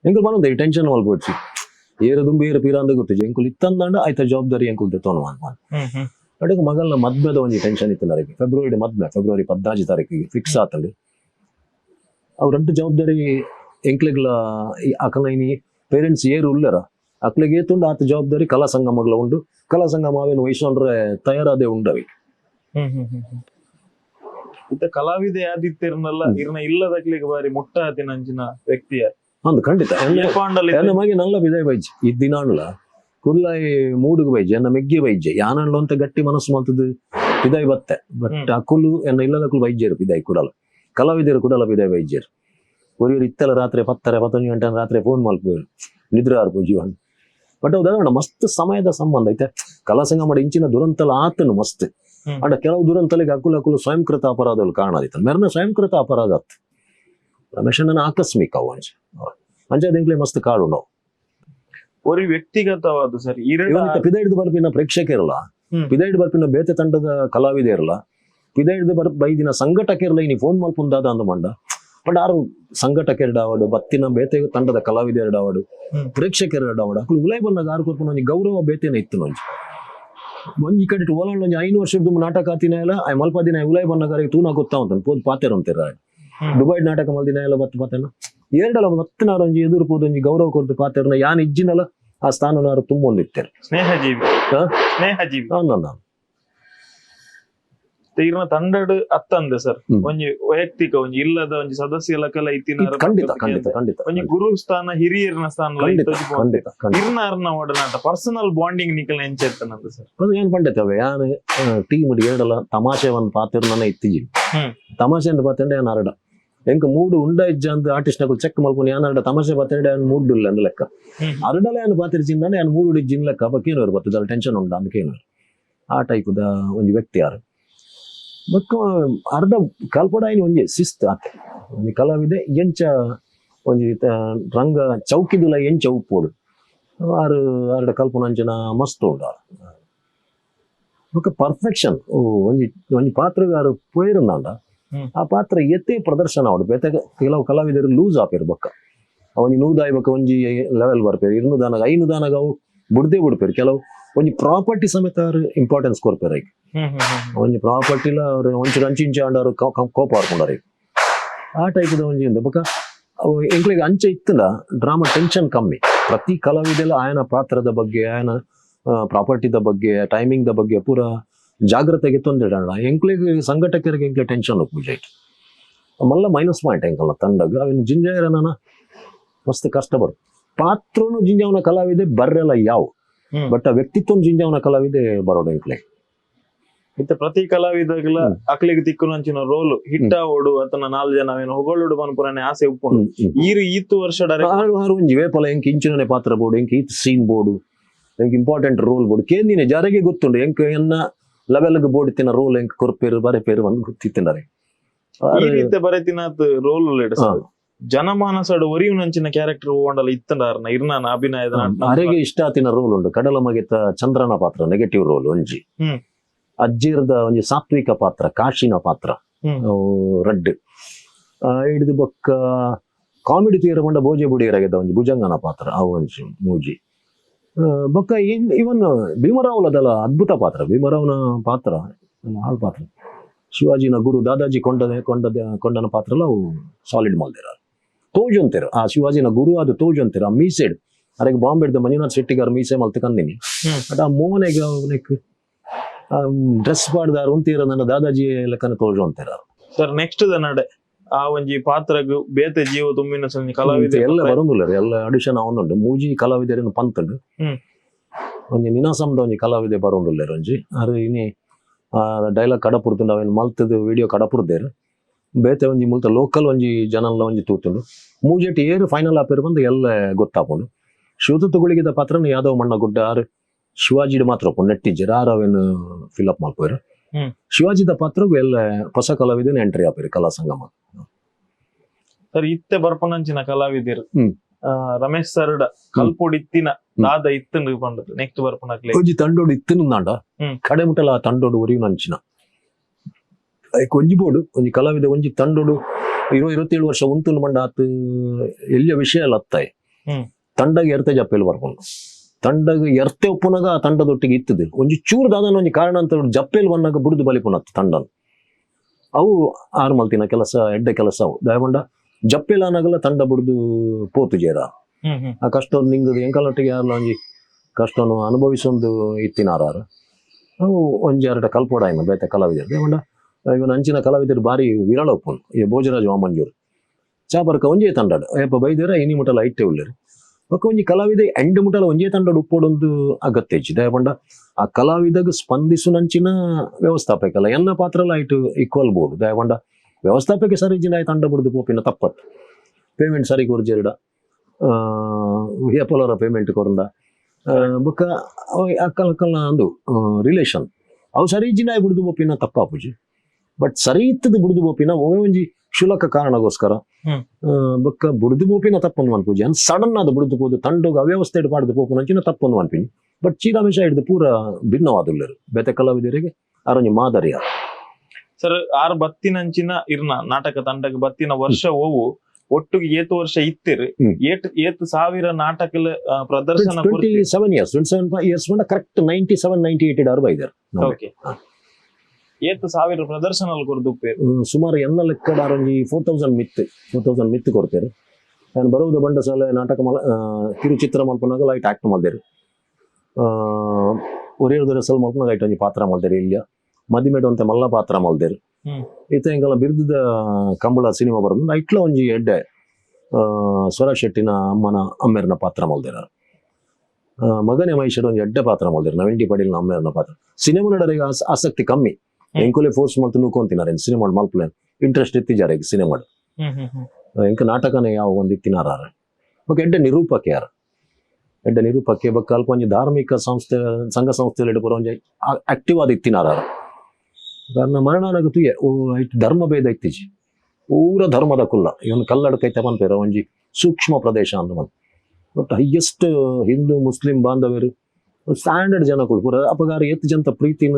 ಹೆಂಗ ಬಂದ ಬಂದ ಟೆನ್ಷನ್ ಒಳಗೊಡ್ಸಿ ಏರು ದುಂಬಿ ಏರು ಪೀರ ಅಂದ ಗೊತ್ತಿಜೆ ಎಂಕುಲ್ ಇತ್ತಂದಂಡ ಆಯ್ತ ಜವಾಬ್ದಾರಿ ಎಂಕುಲ್ ತೋನು ಹ್ಮ್ ಅಡಗ ಮಗಲ್ನ ಮದ್ಮೆದ ಒಂಜಿ ಟೆನ್ಷನ್ ಇತ್ತು ನನಗೆ ಫೆಬ್ರವರಿ ಮದ್ಮೆ ಫೆಬ್ರವರಿ ಪದ್ನಾಜು ತಾರೀಕಿಗೆ ಫಿಕ್ಸ್ ಆತಲ್ಲಿ ಅವು ರಡ್ಡು ಜವಾಬ್ದಾರಿ ಎಂಕ್ಲೆಗ್ಲ ಅಕಲೈನಿ ಪೇರೆಂಟ್ಸ್ ಏರು ಉಳ್ಳರ. ಅಕ್ಲೆಗೆ ಏತುಂಡು ಆತ ಜವಾಬ್ದಾರಿ ಕಲಾ ಸಂಗಮಗಳ ಉಂಡು. ಕಲಾ ಸಂಗಮ ಅವೇನು ವಹಿಸ್ಕೊಂಡ್ರೆ ತಯಾರಾದೆ ಉಂಡವಿ. ಇತ್ತ ಕಲಾವಿದೆ ಆದಿತ್ಯರನ್ನೆಲ್ಲ ಹ್ಮ್. ಇರ್ನ ಇಲ್ಲದಕ್ಲಿಗೆ ಬಾರಿ ಮುಟ್ಟ ಹತ್ತಿನಂಚಿನ ವ್ಯಕ್ತಿಯ ಅಂದ್ ಖಂಡಿತ. ಎನ್ನ ಏಪಾಂಡಲ್ಲಿ ಎನ್ನ ಮಗೆ ನಲ್ಲ ಬಿದೆ ಬೈಜ್ ಇದ್ದಿನಾಣ್ಲ ಕುಡ್ಲಾಯಿ ಮೂಡುಗು ಬೈಜ್ ಎನ್ನ ಮೆಗ್ಗಿ ಬೈಜೆ ಯಾನಣ್ಣ ಅಂತ ಗಟ್ಟಿ ಮನಸ್ಸು ಮಾಡ್ತದ್ದು ಪಿದಾಯ್ ಬತ್ತೆ. ಬಟ್. ಅಕುಲು ಎನ್ನ ಇಲ್ಲದಕ್ಕೂ ವೈದ್ಯರು ಪಿದಾಯ್ ಕುಡಲ. ಕಲಾವಿದರು ಕುಡಲ ಪಿದಾಯ್ ವೈದ್ಯರು. ಒರಿಯರು ಇತ್ತಲ ರಾತ್ರಿ ಪತ್ತರ ಪತ್ತೊಂದು ಗಂಟೆ ರಾತ್ರಿ ಫೋನ್ ಮಲ್ಪೋರು ನಿದ್ರೆ ಆರ್ಪು ಜೀವನ್. ಬಟ್ ಅದ ಮಸ್ತ್ ಸಮಯದ ಸಂಬಂಧ ಐತೆ. ಕಲಾಸಂಗ ಮಾಡಿ ಇಂಚಿನ ದುರಂತಲ ಆತನು ಮಸ್ತ್. అంటే ಕೆಲವು ದುರಂತಗಳಿಗೆ ಹಕ್ಕುಲು ಹಕ್ಕುಲು ಸ್ವಯಂಕೃತ ಅಪರಾಧಗಳು ಕಾಣದಿತ್ತು. ಮೇರ್ನ ಸ್ವಯಂಕೃತ ಅಪರಾಧ ಅತ್ ರಮೇಶಣ್ಣನ ಆಕಸ್ಮಿಕ ಒಂಜ ಅಂಜಾದ ಎಂಕ್ಲೆ ಮಸ್ತ್ ಕಾಡು ನಾವು. ಒರಿ ವ್ಯಕ್ತಿಗತವಾದ ಸರಿ ಪಿದ ಬರ್ಪಿನ ಪ್ರೇಕ್ಷಕ ಇರಲ್ಲ. ಪಿದ ಬರ್ಪಿನ ಬೇತೆ ತಂಡದ ಕಲಾವಿದ ಇರಲ್ಲ. ಪಿದ ಬರ್ಪಿನ ಬರ್ ಬೈದಿನ ಸಂಘಟಕ ಇರಲ್ಲ ಇನ್ನು ಫೋನ್ ಮಲ್ಪುಂದಾದ ಅಂದ ಮಂಡ. ಬಟ್ ಆರು ಸಂಘಟಕ ಎರಡಾವಡು ಬತ್ತಿನ ಬೇತೆ ತಂಡದ ಕಲಾವಿದ ಎರಡಾವಡು ಪ್ರೇಕ್ಷಕ ಎರಡಾವಡು ಅಕ್ಕಳು ಉಲೈ ಬಂದಾಗ ಆರು ಕೊರ್ಪು ಗೌರವ ಬೇತೇನ ಇತ್ತು ನಂಜು. ಒಂಜಿ ಕಡೆ ಓಲಾಂಡ್ ಒಂಜಿ ಐನು ವರ್ಷದ ನಾಟಕ ಆತಿನ ಎಲ್ಲ ಐ ಮಲ್ಪ ದಿನ ಉಲೈ ಬಂದಾಗ ತೂನ ಗೊತ್ತಾ ಅಂತ ಪೋದ್ ಪಾತೆರ ಅಂತೀರ. ದುಬೈ ನಾಟಕ ಮಲ್ದಿನ ಎಲ್ಲ ಬತ್ತು ಪಾತೆನ ಎರಡಲ್ಲ ಮತ್ತಿನಾರು ಒಂಜಿ ಎದುರು ಪೋದು ಒಂಜಿ ಗೌರವ ಕೊರ್ದು ಪಾತೆರ್ನ ಯಾನ್ ಇಜ್ಜಿನಲ್ಲ ಆ ಸ್ಥಾನ ಸ್ಥಾನನಾರು ತುಂಬೊಂದಿತ್ತೇರು ಸ್ನೇಹಜೀವಿ? ಸ್ನೇಹಜೀವಿ. ನಾನು ತೀರ್ನ ತಂಡಡ್ ಅತ್ತಂದೆ ಸರ್ ಹ್ಮ್. ಒಂಜಿ ವೈಯಕ್ತಿಕ ಒಂಜಿ ಇಲ್ಲದ ಒಂಜಿ ಸದಸ್ಯ ಲಕಲ ಇತ್ತಿನ ಖಂಡಿತ ಖಂಡಿತ ಖಂಡಿತ ಒಂಜಿ ಗುರು ಸ್ಥಾನ ಹಿರಿಯರ್ನ ಸ್ಥಾನ ಖಂಡಿತ ಖಂಡಿತ ಖಂಡಿತ ಇರ್ನಾರ್ನ ಒಡನಾಟ ಪರ್ಸನಲ್ ಬಾಂಡಿಂಗ್ ನಿಕಲ್ ಎಂಚೆತ್ತನಂತ ಸರ್ ಅದು ಏನ್ ಪಂಡಿತವೆ ಯಾನ್ ಟೀಮ್ ಎರಡಲ್ಲ ತಮಾಷೆ ಒಂದು ಪಾತ್ರ ಇತ್ತಿಜಿ ಹ್ಮ್. ತಮಾಷೆ ಅಂತ ಪಾತ್ರೆ ಯಾನ್ ಅರಡ ಎಂಕ ಮೂಡು ಉಂಡ ಇಜ್ಜ ಅಂತ ಆರ್ಟಿಸ್ಟ್ ನಗಳು ಚೆಕ್ ಮಲ್ಕೊಂಡು ಯಾನ್ ಅರಡ ತಮಾಷೆ ಪಾತ್ರೆ ಯಾನ್ ಮೂಡ್ ಇಲ್ಲ ಅಂದ ಲೆಕ್ಕ ಹ್ಮ್. ಅರಡಲ ಯಾನ್ ಪಾತ್ರೆ ಚಿಂದ ಯಾನ್ ಮೂಡು ಇಜ್ಜಿನ ಲೆಕ್ಕ ಬಕ್ಕೇನವ್ರು ಬರ್ತದ ಟೆನ್ಷನ್ ಉಂಡ ಅದಕ್ಕೇನು ಆ ಟೈಪ್ದ ಒಂದು ವ್ಯಕ್ತಿ ಯಾರು ಬಕ್ಕ ಅರ್ಧ ಕಲ್ಪಡ ಏನು ಒಂಜಿ ಶಿಸ್ತು. ಆತೆ ಒಂಜಿ ಕಲಾವಿದೆ ಎಂಚ ಒಂಜಿ ರಂಗ ಚೌಕಿದುಲ ಎಂಚ ಉಪ್ಪೋಡು. ಆರು ಅರ್ಧ ಕಲ್ಪನ ಅಂಚನ ಮಸ್ತ್ ಉಂಡ ಬೊಕ್ಕ ಪರ್ಫೆಕ್ಷನ್ ಒಂಜಿ ಒಂಜಿ ಪಾತ್ರಗಾರು ಪೋಯಿರಂದಾಂಡ. ಆ ಪಾತ್ರ ಎತ್ತೆ ಪ್ರದರ್ಶನ ಆವಡು ಬೆತೆ ಕೆಲವು ಕಲಾವಿದರು ಲೂಸ್ ಆಪೇರು ಬೊಕ್ಕ. ಅವನಿ ನೂದಾಯ್ ಬೊಕ್ಕ ಒಂಜಿ ಲೆವೆಲ್ ಬರ್ಪೇರು. ಇರ್ನುದಾನಾಗ ಐನು ದಾನಾಗ ಅವು ಬುಡ್ದೇ ಬಿಡ್ಪೇರು. ಕೆಲವು கொஞ்சம் ப்ராப்பர்ட்டி சமயத்த அவர் இம்பார்ட்டன்ஸ் கொடுப்பாருக்கு கொஞ்சம் ப்ராப்பர்ಟಿಲ ಅವರು ಒಂಚೂರು ಅಂಚು ಇಂಚು ಆಂಡ ಅವರು ಕೋಪ ಹಾಕೊಂಡವ್ರಿ ಆ ಟೈಪ್ ಒಂಜಿ ಇಂದ ಬೊಕ ಎಂಕ್ಲಿಗೆ ಅಂಚೆ ಇತ್ತಲ್ಲ ಡ್ರಾಮಾ ಟೆನ್ಷನ್ ಕಮ್ಮಿ ಪ್ರತಿ ಕಲಾವಿದೆಲ್ಲ ಆಯನ ಪಾತ್ರದ ಬಗ್ಗೆ ಆಯನ ಪ್ರಾಪರ್ಟಿದ ಬಗ್ಗೆ ಟೈಮಿಂಗ್ ದ ಬಗ್ಗೆ ಪೂರ ಜಾಗ್ರತೆಗೆ ತೊಂದಿಡೋಣ ಎಂಕ್ಲಿಗೆ ಸಂಘಟಕರಿಗೆ ಎಂಕ್ಲೆ ಟೆನ್ಷನ್ ಪೂಜಾಯ್ತು ಮಲ್ಲ ಮೈನಸ್ ಪಾಯಿಂಟ್ ಎಂಕಲ್ಲ ತಂಡಗ ಅವಿನ ಜಿಂಜಾಯರನ ಮಸ್ತ್ ಕಷ್ಟ ಬರು ಪಾತ್ರನು ಜಿಂಜಾವನ ಕಲಾವಿದೆ ಬರ್ರೆಲ್ಲ ಯಾವ ಬಟ್ ಆ ವ್ಯಕ್ತಿತ್ವ ಜಿಂಜಾವನ ಕಲಾವಿದೆ ಬರೋಡು ಎಂಕ್ಲೆ ಇತ್ತ ಪ್ರತಿ ಕಲಾವಿದಗಳ. ಅಕ್ಲಿಗೆ ತಿಕ್ಕುನಂಚಿನ ರೋಲ್ ಹಿಟ್ಟ ಓಡು ಅತನ ನಾಲ್ ಜನ ಏನು ಹೊಗಳೋಡು ಪನ್ಪುರನೆ ಆಸೆ ಉಪ್ಪುಂಡು ಈರು ಈತು ವರ್ಷ ಆರು ಆರು ಒಂಜಿ ವೇಪಲ ಎಂಕ್ ಇಂಚಿನ ಪಾತ್ರ ಬೋಡು ಎಂಕ್ ಈತ್ ಸೀನ್ ಬೋಡು ಎಂಕ್ ಇಂಪಾರ್ಟೆಂಟ್ ರೋಲ್ ಬೋಡು. ಕೇಂದಿನ ಜರಗೆ ಗೊತ್ತುಂಡು ಎಂಕ್ ಎನ್ನ ಲೆವೆಲ್ಗ್ ಬೋಡಿತ್ತಿನ ರೋಲ್ ಎಂಕ್ ಕೊರ್ಪೇರು ಬರೆಪೇರು ಒಂದು ಗೊತ್ತಿತ್ತಿನರೆ ಈ ರೀತಿ ಬರೆತಿನಾತ್ ರೋಲ್ ಜನಮಾನಸಡು ಒರಿಯುನಂಚಿನ ಕ್ಯಾರೆಕ್ಟರ್ ಹೋಗೊಂಡಲ್ಲ ಇತ್ತಾರನ ಇರ್ನಾನ ಅಭಿನಯದ ನಾಟ್ನ ಅರೆಗೆ ಇಷ್ಟ ಆತಿನ ರೋಲ್ ಉಂಡು ಕಡಲ ಮಗೆತ ಚಂದ್ರನ ಪಾತ್ರ ನೆಗೆಟಿವ್ ರೋಲ್ ಒಂಜಿ. ಹ್ಮ್. ಅಜ್ಜಿರ್ದ ಒಂಜಿ ಸಾತ್ವಿಕ ಪಾತ್ರ ಕಾಶಿನ ಪಾತ್ರ. ಹ್ಮ್. ರೆಡ್ ಹಿಡಿದು ಬೊಕ್ಕ ಕಾಮಿಡಿ ತೀರ ಪಂಡ ಭೋಜೆ ಬುಡಿಯರಾಗಿದ್ದ ಒಂಜಿ ಭುಜಂಗನ ಪಾತ್ರ ಅವು ಒಂಜಿ ಮೂಜಿ. ಆ, ಬೊಕ್ಕ ಇವನ್ ಇವನ್ ಭೀಮರಾವ್ಲದಲ್ಲ ಅದ್ಭುತ ಪಾತ್ರ ಭೀಮರಾವ್ನ ಪಾತ್ರ ಹಾಳು ಪಾತ್ರ. ಶಿವಾಜಿನ ಗುರು ದಾದಾಜಿ ಕೊಂಡದೆ ಕೊಂಡದ ಕೊಂಡನ ಪಾತ್ರ ಅವು ಸಾಲಿಡ್ ಮಾಲ್ದಿರ ತೋಜು ಅಂತೀರ ಆ ಶಿವಾಜಿನ ಗುರು ಅದು ತೋಜು ಅಂತೀರ ಆ ಮೀಸೆಡ್. ಅರೆಗೆ ಹಿಡ್ದು ಮಂಜುನಾಥ್ ಶೆಟ್ಟಿಗಾರ ಮೀಸೆ ಮಲ್ತ ಕಂದಿನಿ ಹ್ಮ್. ಬಟ್ ಆ ಮೋನೆಗ ಅವನಿಗೆ ಡ್ರೆಸ್ ಪಾಡ್ದಾರು ಅಂತೀರ ನನ್ನ ದಾದಾಜಿ ಲೆಕ್ಕನ ತೋಜು ಅಂತೀರ ಸರ್ ನೆಕ್ಸ್ಟ್ ನಡೆ. ಆ ಒಂಜಿ ಪಾತ್ರಗ್ ಬೇತೆ ಜೀವ ತುಂಬಿನ ಕಲಾವಿದ ಎಲ್ಲ ಬರೋದಿಲ್ಲ ರೀ ಎಲ್ಲ ಅಡಿಷನ್ ಅವನುಂಡು ಮೂಜಿ ಕಲಾವಿದರಿನ ಪಂತ ಹ್ಮ್. ಒಂಜಿ ನಿನಾಸಂದ ಒಂಜಿ ಕಲಾವಿದೆ ಬರೋದಿಲ್ಲ ಒಂಜಿ. ಅರು ಇನಿ ಆ ಡೈಲಾಗ್ ಕಡಪುರ್ತುಂಡು ಅವೇನು ಮಲ್ತದ ವಿಡಿಯೋ ಕಡಪುರ್ದೇರು. ಬೇತೆ ಒಂಜಿ ಮುಲ್ತ ಲೋಕಲ್ ಒಂಜಿ ಜನಲ್ಲ ಒಂಜಿ ತೂತುಂಡು. ಮೂಜೆಟ್ ಏರು ಫೈನಲ್ ಆಪೇರು ಬಂದು ಎಲ್ಲ ಗೊತ್ತಾಪುಂಡು. ತುಗುಳಿಗಿದ ಪಾತ್ರನ ಯಾದವ್ ಮಣ್ಣ ಗುಡ್ಡ ಆರು ಶಿವಾಜಿಡ್ ಮಾತ್ರ ನೆಟ್ಟಿ ನೆಟ್ಟಿಜ್ಜರು ಆರು ಅವೇನು ಫಿಲಪ್ ಮಾಡ್ಕೋರು. ಶಿವಾಜಿದ ಪಾತ್ರಗೂ ಎಲ್ಲ ಹೊಸ ಕಲಾವಿದನ ಎಂಟ್ರಿ ಆಪೇರು ಕಲಾ ಸಂಗಮ. ಸರ್ ಇತ್ತೆ ಬರ್ಪನಂಚಿನ ಕಲಾವಿದಿರು. ರಮೇಶ್ ಸರ್ಡ ಕಲ್ಪೊಡಿತ್ತಿನ ದಾದ ಇತ್ತಂಡು ಪಂಡದು ನೆಕ್ಸ್ಟ್ ಬರ್ಪನಕ್ಲೆ. ಒಂಜಿ ತಂಡೋಡು ಇತ್ತಿನುಂದಾಂಡ. ನಾಂಡ ಕಡೆ ಮುಟ್ಟಲ ಆ ತಂಡೋಡು ಒರಿಯು ನಂಚಿನ ಒಂಜಿ ಬೋಡು ಒಂಜಿ ಕಲಾವಿದ ಒಂಜಿ ತಂಡೋಡು ಇರೋ ಇರುವತ್ತೇಳು ವರ್ಷ ಉಂತುಲು ಮಂಡ ಆತು ಎಲ್ಲಿಯ ವಿಷಯ ಹ್ಮ್. ತಂಡಗ ಎರ್ತೆ ಜಪ್ಪೆಲ್ ಬರ್ಕೊಂಡು. ತಂಡಗ ಎರ್ತೆ ಒಪ್ಪುನಾಗ ಆ ತಂಡದೊಟ್ಟಿಗೆ ಇತ್ತದೆ. ಒಂಜಿ ಚೂರು ದಾದನ ಒಂಜಿ ಕಾರಣ ಅಂತ ಜಪ್ಪೆಲ್ ಬಂದಾಗ ಬುಡಿದು ಬಲಿಪುನತ್ತು ತಂಡನ. ಅವು ಆರು ಮಲ್ತಿನ ಕೆಲಸ ಎಡ್ಡೆ ಕೆಲಸ ಅವು. ದಯಗೊಂಡ ಜಪ್ಪೆಲ್ ಅನ್ನಾಗಲ್ಲ ತಂಡ ಬುಡಿದು ಪೋತು ಜೇರ. ಆ ಕಷ್ಟ ನಿಂಗದು ಎಂಕಲೊಟ್ಟಿಗೆ ಯಾರಲ್ಲ ಒಂಜಿ ಕಷ್ಟನು ಅನುಭವಿಸೊಂದು ಇತ್ತಿನಾರಾರ. ಅವು ಒಂಜಿ ಎರಡ ಕಲ್ಪೋಡಾಯ್ನ ಬೇತೆ ಕಲಾವಿದ ದೇವಂಡ ಇವನ್ ಅಂಚಿನ ಕಲಾವಿದರು ಬಾರಿ ವಿರಳ ಒಪ್ಪು ಈ ಭೋಜರಾಜ್ ವಾಮಂಜೂರು. ಚಾಪರ್ಕ ಒಂಜೇ ತಂಡಡು, ಅಯ್ಯಪ್ಪ ಬೈದೇರ ಇನಿ ಮುಟಲ ಐಟ್ಟೆ ಉಳ್ಳರು ಬೊಕ್ಕ ಒಂಜಿ ಕಲಾವಿದ ಎಂಡ್ ಮುಟಲ ಒಂಜೇ ತಂಡಡು ಉಪ್ಪೋಡೊಂದು ಅಗತ್ಯ ಹೆಚ್ಚು ದಯಪಂಡ ಆ ಕಲಾವಿದಗ ಸ್ಪಂದಿಸುನಂಚಿನ ವ್ಯವಸ್ಥಾಪಕಲ್ಲ ಎನ್ನ ಪಾತ್ರಲ ಐಟು ಈಕ್ವಲ್ ಬೋರ್ಡ್ ದಯಪಂಡ ವ್ಯವಸ್ಥಾಪಕ ಸರಿ ಜಿನ ತಂಡ ಬಿಡ್ದು ಪೋಪಿನ ತಪ್ಪತ್ತು ಪೇಮೆಂಟ್ ಸರಿ ಕೊರ್ಜೆರಡ ಏಪಲರ ಪೇಮೆಂಟ್ ಕೊರಂದ ಬೊಕ್ಕ ಅಕ್ಕಲ, ಅಕ್ಕಲ್ನ ಅಂದು ರಿಲೇಷನ್. ಅವು ಸರಿ ಜಿನಾಯ್ ಬಿಡುದು ಪೋಪಿನ ತಪ್ಪಾಪುಜಿ ಬಟ್ ಸರಿ ಇತ್ತದ ಬುಡ್ದು ಬೋಪಿನ ಒಮ್ಮೆ ಒಂಜಿ ಶುಲಕ ಕಾರಣಗೋಸ್ಕರ ಬಕ್ಕ ಬುಡುದು ಬೋಪಿನ ತಪ್ಪನ್ನು ಅನ್ಪುಜಿ ಅನ್ ಸಡನ್ ಆದ ಬುಡದು ಪೋದು ತಂಡೋಗ ಅವ್ಯವಸ್ಥೆ ಪಾಡ್ದು ನಂಚಿನ ಅಂಚಿನ ತಪ್ಪನ್ನು ಅನ್ಪಿನಿ ಬಟ್ ಚೀರಾಮೇಶ ಹಿಡಿದು ಪೂರ ಭಿನ್ನವಾದುಲ್ಲರು ಬೇತೆ ಕಲಾವಿದರಿಗೆ ಅರಂಜಿ ಮಾದರಿಯ. ಸರ್ ಆರ್ ಬತ್ತಿನಂಚಿನ ಇರ್ನ ನಾಟಕ ತಂಡಕ್ಕೆ ಬತ್ತಿನ ವರ್ಷ ಓವು ಒಟ್ಟಿಗೆ ಏತು ವರ್ಷ ಇತ್ತಿರ್. ಏಟ್ ಏತ್ ಸಾವಿರ ನಾಟಕ ಪ್ರದರ್ಶನ twenty seven years twenty seven years correct ninety seven ninety eight ಇಡಾರು ಬೈದಾರೆ ಓಕೆ ಏತ್ ಸಾವಿರ ಪ್ರದರ್ಶನ ಕೊರ್ದು ಉಪ್ಪೇರು ಹ್ಮ್, ಸುಮಾರು ಎನ್ನ ಲೆಕ್ಕಡ ಅರಂಜಿ ಫೋರ್ ತೌಸಂಡ್ ಮಿತ್ ಫೋರ್ ತೌಸಂಡ್ ಮಿತ್ ಕೊಡ್ತೇವೆ ನಾನು ಬರುವುದು ಬಂಡ ಸಲ ನಾಟಕ ಮಲ ಆ, ಕಿರುಚಿತ್ರ ಮಲ್ಪನಾಗ ಲೈಟ್ ಆಕ್ಟ್ ಮಾಡ್ದೇರು ಒರಿಯರ್ದರ ಸಲ ಮಲ್ಪನಾಗ ಲೈಟ್ ಒಂಜಿ ಪಾತ್ರ ಮಾಡ್ದೇರು ಇಲ್ಲ ಮದಿಮೇಡು ಅಂತ ಮಲ್ಲ ಪಾತ್ರ ಮಾಡ್ದೇರು ಹ್ಮ್. ಈತ ಹಿಂಗೆಲ್ಲ ಬಿರುದದ ಕಂಬಳ ಸಿನಿಮಾ ಬರೋದು ಐಟ್ಲ ಒಂಜಿ ಎಡ್ಡೆ ಆ, ಸ್ವರ ಶೆಟ್ಟಿನ ಅಮ್ಮನ ಅಮ್ಮೆರ್ನ ಪಾತ್ರ ಮಾಡ್ದೇರ ಮಗನೇ ಮೈಷಡ್ ಒಂಜಿ ಎಡ್ಡೆ ಪಾತ್ರ ಮಾಡ್ದೇರು ನವೆಂಟಿ ಪಡೀಲ್ನ ಅಮ್ಮೆರ್ನ ಪಾತ್ರ ಸಿನಿಮಾ ನಡರಿಗೆ ಆಸ- ಆಸಕ್ತಿ ಕಮ್ಮಿ ಹ್ಮ್. ಎಂಕುಲೆ ಫೋರ್ಸ್ ಮಲ್ತು ನೂಕೊಂತಿನಾರೆ ಸಿನಿಮಾ ಮಲ್ಪಲೆ ಇಂಟ್ರೆಸ್ಟ್ ಇತ್ತಿದ್ದಾರೆ ಈಗ ಸಿನಿಮಾ ಎಂಕ ನಾಟಕನೇ ಯಾವ ಒಂದು ಇತ್ತಿನಾರ ಬೊಕ್ಕ ಎಡ್ಡೆ ನಿರೂಪಕ್ಕೆ ಯಾರು? ಎಡ್ಡೆ ನಿರೂಪಕ್ಕೆ ಬೊಕ್ಕ ಅಲ್ಪ ಒಂಜಿ ಧಾರ್ಮಿಕ ಸಂಸ್ಥೆ ಸಂಘ ಸಂಸ್ಥೆಯಲ್ಲಿ ಇಡ್ಬರೋ ಒಂಜಿ ಆಕ್ಟಿವ್ ಆದ ಇತ್ತಿನಾರ ಕಾರಣ ಮರಣಾನಗ ಐಟ್ ಧರ್ಮ ಭೇದ ಇತ್ತಿಜಿ. ಪೂರ ಧರ್ಮದ ಕುಲ್ಲ. ಇವನು ಕಲ್ಲಡಕೈತೆ ಬಂತೇರ ಒಂಜಿ ಸೂಕ್ಷ್ಮ ಪ್ರದೇಶ ಅಂತ ಮನ್ ಬಟ್ ಹೈಯೆಸ್ಟ್ ಹಿಂದೂ ಮುಸ್ಲಿಂ ಬಾಂಧವರು ಸ್ಟ್ಯಾಂಡರ್ಡ್ ಜನಗಳು ಪೂರ ಅಪಗಾರ ಎತ್ತ ಜಂತ ಪ್ರೀತಿನ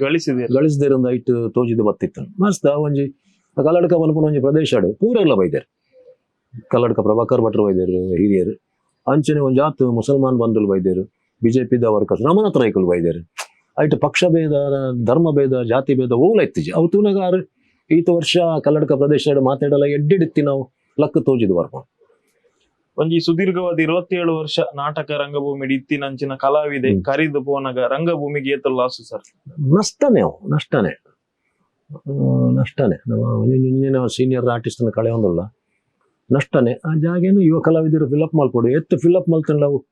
ಗಳಿಸಿದೆ. ಗಳಿಸದಿರಂದ ಐಟ್ ತೋಜಿದು ಬತ್ತಿತ್ತು. ಮಸ್ತ್ ಒಂಜಿ ಕಲ್ಲಡ್ಕ ಮಲ್ಪುನ ಒಂಜಿ ಪ್ರದೇಶ ಆಡು. ಪೂರ ಎಲ್ಲ ಬೈದೇರು ಕಲ್ಲಡ್ಕ ಪ್ರಭಾಕರ್ ಭಟ್ರು ಬೈದರು ಹಿರಿಯರು. ಅಂಚನೆ ಒಂದು ಆತು ಮುಸಲ್ಮಾನ್ ಬಂಧುಲು ಬೈದೇರು ಬಿಜೆಪಿ ವರ್ಕರ್ಸ್ ರಮನಾಥ ರೈಕುಲು ಬೈದರು ಐಟ್ ಪಕ್ಷ ಭೇದ, ಧರ್ಮ ಭೇದ, ಜಾತಿ ಭೇದ ಓಲ ಇತ್ತಿಜಿ ಅವು ತೂನಗಾರು ಈತ ವರ್ಷ ಕಲ್ಲಡ್ಕ ಪ್ರದೇಶ ಮಾತಾಡಲ್ಲ ಎಡ್ಡಿಡಿತ್ತಿ ನಾವು ಲಕ್ಕ ತೋಜಿದ್ ಬರ್ಕೊಂಡು ಒಂಜಿ ಸುದೀರ್ಘವಾದ ಇರುವತ್ತೇಳು ವರ್ಷ ನಾಟಕ ರಂಗಭೂಮಿ ಇತ್ತಿನಂಚಿನ ಕಲಾವಿದೆ. ಕರಿದು ಪೋನಗ ರಂಗಭೂಮಿಗೆ ಏತ ಲಾಸು ಸರ್? ನಷ್ಟನೇ ಅವು ನಷ್ಟನೇ. ನಷ್ಟನೇ. ನಾವು ಸೀನಿಯರ್ ಆರ್ಟಿಸ್ಟ್ನ ಕಳೆ ಒಂದಲ್ಲ. ನಷ್ಟನೇ. ಆ ಜಾಗೇನು ಯುವ ಕಲಾವಿದರು ಫಿಲಪ್ ಮಾಡ್ಕೊಡು. ಎತ್ತು ಫಿಲಪ್ ಮಾಡ್ತಾನೆ ನಾವು.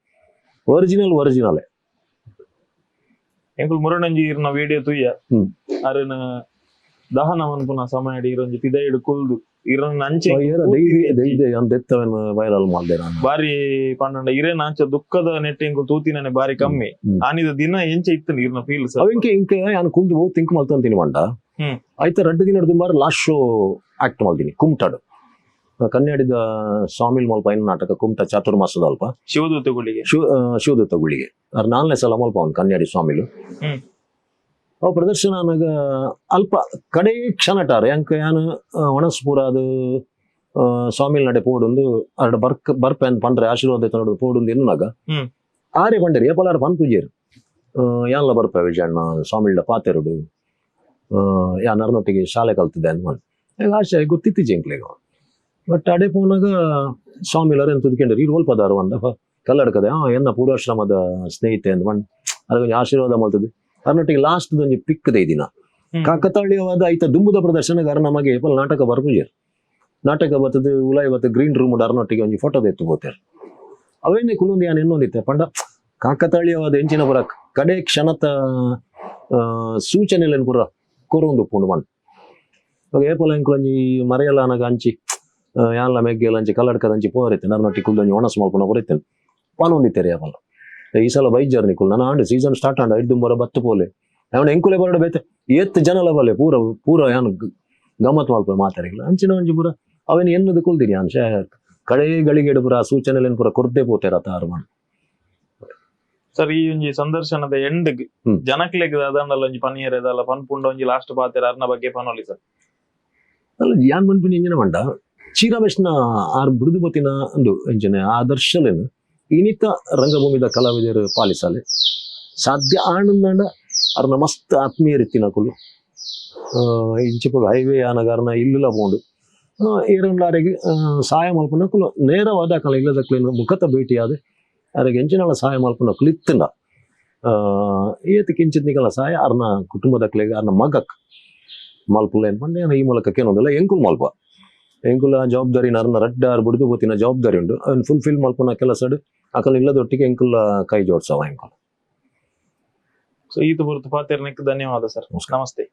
ಒರಿಜಿನಲ್ ಒರಿಜಿನಲ್ ಎಂಕುಲ್ ಮುರಣಂಜಿ ಇರ್ನ ವಿಡಿಯೋ ತುಯ್ಯ. ಅರನ ದಹನವನ್ ಪುನಃ ಸಮಯ ಇರೊಂಜಿ ಪಿದೈಡ್ ಕುಲ್ದು. ಇರನ್ ಅಂಚೆ ವೈರಲ್ ಮಾಡಿದೆ ಬಾರಿ ಪಂಡ ಇರೇನ ಅಂಚ ದುಃಖದ ನೆಟ್ಟಿಂಗ್ ತೂತಿ ತೂತಿನೇ ಬಾರಿ ಕಮ್ಮಿ. ಆನಿದ ದಿನ ಎಂಚೆ ಇತ್ತು ಇರ್ನ ಫೀಲ್ ಸರ್. ಅವಂಕೆ ಇಂಕೆ ನಾನು ಕುಂದು ತಿಂಕ್ ಮಲ್ತಂತೀನಿ ಮಂಡ. ಆಯ್ತಾ ರಡ್ಡು ದಿನ ಬಾರಿ ಲಾಸ್ಟ್ ಶೋ ಆಕ್ಟ್ ಮಾಡ್ತೀನಿ ಕುಮ್ಟಾಡು. ಕನ್ನಡಿದ ಸ್ವಾಮಿಲ್ ಮಲ್ಪ ಏನು ನಾಟಕ ಕುಮ್ಟ ಚಾತುರ್ಮಾಸದ ಅಲ್ಪ. ಶಿವದೂತಗಳಿಗೆ. ಶಿವ ಶಿವದೂತ ಗುಳಿಗೆ ನಾಲ್ನೇ ಸಲ ಮಲ್ಪ ಅವನು ಕನ್ನಡಿ ಸ್ವಾಮಿಲು. ಅವು ಪ್ರದರ್ಶನ ನನಗ ಅಲ್ಪ ಕಡೆ ಕ್ಷಣಟಾರ ಯಾಕೆ ಯಾನು ಒಣಸ್ಪೂರ ಅದು ಸ್ವಾಮಿಲ್ ನಡೆ ಪೋಡುಂದು ಅರ್ಡ ಬರ್ಕ್ ಬರ್ಪೆ ಅಂತ ಪಂಡ್ರೆ ಆಶೀರ್ವಾದ ನೋಡು ಪೋಡುಂದು ಹ್ಮ್. ಆರೆ ಪಂಡರಿ ಏಪಲಾರ ಪನ್ ಪೂಜೆರು ಯಾನ್ಲ ಬರ್ಪ ವಿಜಯಣ್ಣ ಸ್ವಾಮಿಲ್ಡ ಪಾತೆರುಡು. ಯಾ ನರ್ನೊಟ್ಟಿಗೆ ಶಾಲೆ ಕಲ್ತಿದ್ದೆ ಅಂತ ಮಾಡಿ. ಆಶೆ ಗೊತ್ತಿತ್ತು ಜಿಂಕ್ಲೆಗ ಬಟ್ ಅಡೆ ಪೋನಾಗ ಸ್ವಾಮಿಲರು ಎಂತ ತುದ್ಕೊಂಡ್ರಿ ರೋಲ್ ಪದಾರು ಅಂದ ಕಲ್ಲಡ್ಕದೆ ಆ ಎನ್ನ ಪೂರ್ವಾಶ್ರಮದ ಸ್ನೇಹಿತೆ ಅಂತ ಮಾಡಿ. ಅದಕ್ಕೆ ಆಶೀರ್ವಾದ ಮಾಡ್ತದೆ ಅದರೊಟ್ಟಿಗೆ ಲಾಸ್ಟ್ ಒಂಜಿ ಪಿಕ್ಕದೆ ದಿನ. ಕಾಕತಾಳಿಯವಾದ ಐತ ದುಂಬುದ ಪ್ರದರ್ಶನಗಾರ ನಮಗೆ ಏಪಲ್ ನಾಟಕ ಬರ್ಪುಜೇರು ನಾಟಕ ಬರ್ತದೆ ಉಲಾಯ್ ಬರ್ತದೆ ಗ್ರೀನ್ ರೂಮ್ ಅರ್ನೊಟ್ಟಿಗೆ ಒಂಜಿ ಫೋಟೋ ಎತ್ತು ಬೋತೇರು ಅವೇನೇ ಕುಲೊಂದು ಯಾನ್ ಇನ್ನೊಂದಿತ್ತೆ? ಪಂಡ ಕಾಕತಾಳೀಯವಾದ ಎಂಚಿನ ಪುರ ಕಡೆ ಕ್ಷಣತ ಸೂಚನೆ ಪುರ ಕೊರೊಂದು ಪುಂಡು ಮಣ್ಣು. ಏಪಲ್ ಏಪಲ ಎಂಕುಲಂಜಿ ಮರೆಯಲ್ಲ ನನಗ ಅಂಚಿ ಯಾನ್ಲ ಮೆಗ್ಗೆಲ್ಲ ಅಂಚಿ ಕಲ್ಲಡ್ಕದ ಅಂಚಿ ಪೋರೈತೆ ನನ್ನೊಟ್ಟಿಗೆ ಕುಲ್ದೊಂಜಿ ಒಣಸ್ ಬರೀತೇನೆ ಬರೈತೇನೆ ಪಾನೊಂದಿತ್ತೇರಿ ಯಾಪಲ್ಲ ಈ ಸಲ ಬೈಜರ್ ನಿಕುಲ್ ನಾನು ಆಂಡ್ ಸೀಸನ್ ಸ್ಟಾರ್ಟ್ ಆಂಡ ಐದು ಬರ ಬತ್ತು ಪೋಲೆ ಅವನ ಎಂಕುಲೆ ಬರಡ ಬೇತೆ. ಎತ್ತು ಜನ ಲಬಲೆ ಪೂರ ಪೂರ ಯಾನ್ ಗಮ್ಮತ್ ಮಾಲ್ಪ ಮಾತಾಡಿಲ್ಲ. ಅಂಚಿನ ಒಂಜಿ ಪೂರ ಅವನ ಎನ್ನದು ಕುಲ್ದಿನಿ ಅನ್ ಕಳೆ ಕಡೆ ಗಳಿಗೆ ಪುರ ಸೂಚನೆಲೆನ್ ಪೂರ ಕೊರ್ದೆ ಪೋತೇರ ತಾರು ಮಾಡ ಸರ್ ಈ ಒಂಜಿ ಸಂದರ್ಶನದ ಎಂಡ್. ಜನಕ್ಲೆಗ್ ಅದಂಡಲ್ಲ ಒಂಜಿ ಪನಿಯರ್ ಅದಲ್ಲ ಪನ್ಪುಂಡ ಒಂಜಿ ಲಾಸ್ಟ್ ಪಾತೆರ ಅರ್ನ ಬಗ್ಗೆ ಪನೋಲಿ ಸರ್ ಅಲ್ಲ ಯಾನ್ ಬಂದ್ಬಿನಿ ಎಂಜಿನ ಮಂಡ? ಚೀರಾಮೇಶ್ನ ಆರ್ ಬಿಡುದು ಬತ್ತಿನ ಒಂದು ಎಂಜಿನ ಆದರ್ಶಲೇನು? ಇನಿತ ರಂಗಭೂಮಿದ ಕಲಾವಿದರು ಪಾಲಿಸಲೆ. ಸಾಧ್ಯ ಆನಂದಂಡ ಅರ್ನ ಮಸ್ತ್ ಆತ್ಮೀಯ ರೀತಿ ಕುಲು. ಇಂಚಿಪಗ ಹೈವೇ ಆನಗಾರನ ಇಲ್ಲಿಲ್ಲ ಬೋಂಡು ಏರಂಡ್ಲಾರಿಗೆ ಸಹಾಯ ಮಲ್ಪನಕುಲು ನೇರವಾದ ಕಲ ಇಲ್ಲದಕ್ಲೇನು ಮುಖತ ಭೇಟಿಯಾದೆ. ಅವ್ರಿಗೆ ಹೆಂಚಿನಾಳ ಸಹಾಯ ಮಲ್ಪನಕುಲು ಇತ್ತಿಂದ ಏತ್ ಕಿಂಚಿತ್ ನಿಕಲ ಸಹಾಯ ಅರ್ನ ಕುಟುಂಬದಕ್ಲೆಗೆ ಅರ್ನ ಮಗಕ್ ಏನು ಬಂದೆ ಈ ಮೂಲಕ ಕೇನೊಂದಿಲ್ಲ ಎಂಕುಲ್ ಮಲ್ಪ ಎಂಕುಲ ಜವಾಬ್ದಾರಿ ನರ್ನ ರಡ್ಡ ಬಿಡುದು ಗೊತ್ತಿನ ಜವಾಬ್ದಾರಿ ಉಂಡು ಅದನ್ನು ಫುಲ್ಫಿಲ್ ಮಾಡ್ಕೊಂಡು ಕೆಲಸ ಅಕಲ್ ಇಲ್ಲದೊಟ್ಟಿಗೆ ಎಂಕುಲ ಕೈ ಜೋಡ್ಸವ ಎಂಕುಲ್ ಸೊ ಈತ ಹೊರತು ಪಾತೆರ್ ನಿಕ್ ಧನ್ಯವಾದ ಸರ್. ನಮಸ್ತೆ.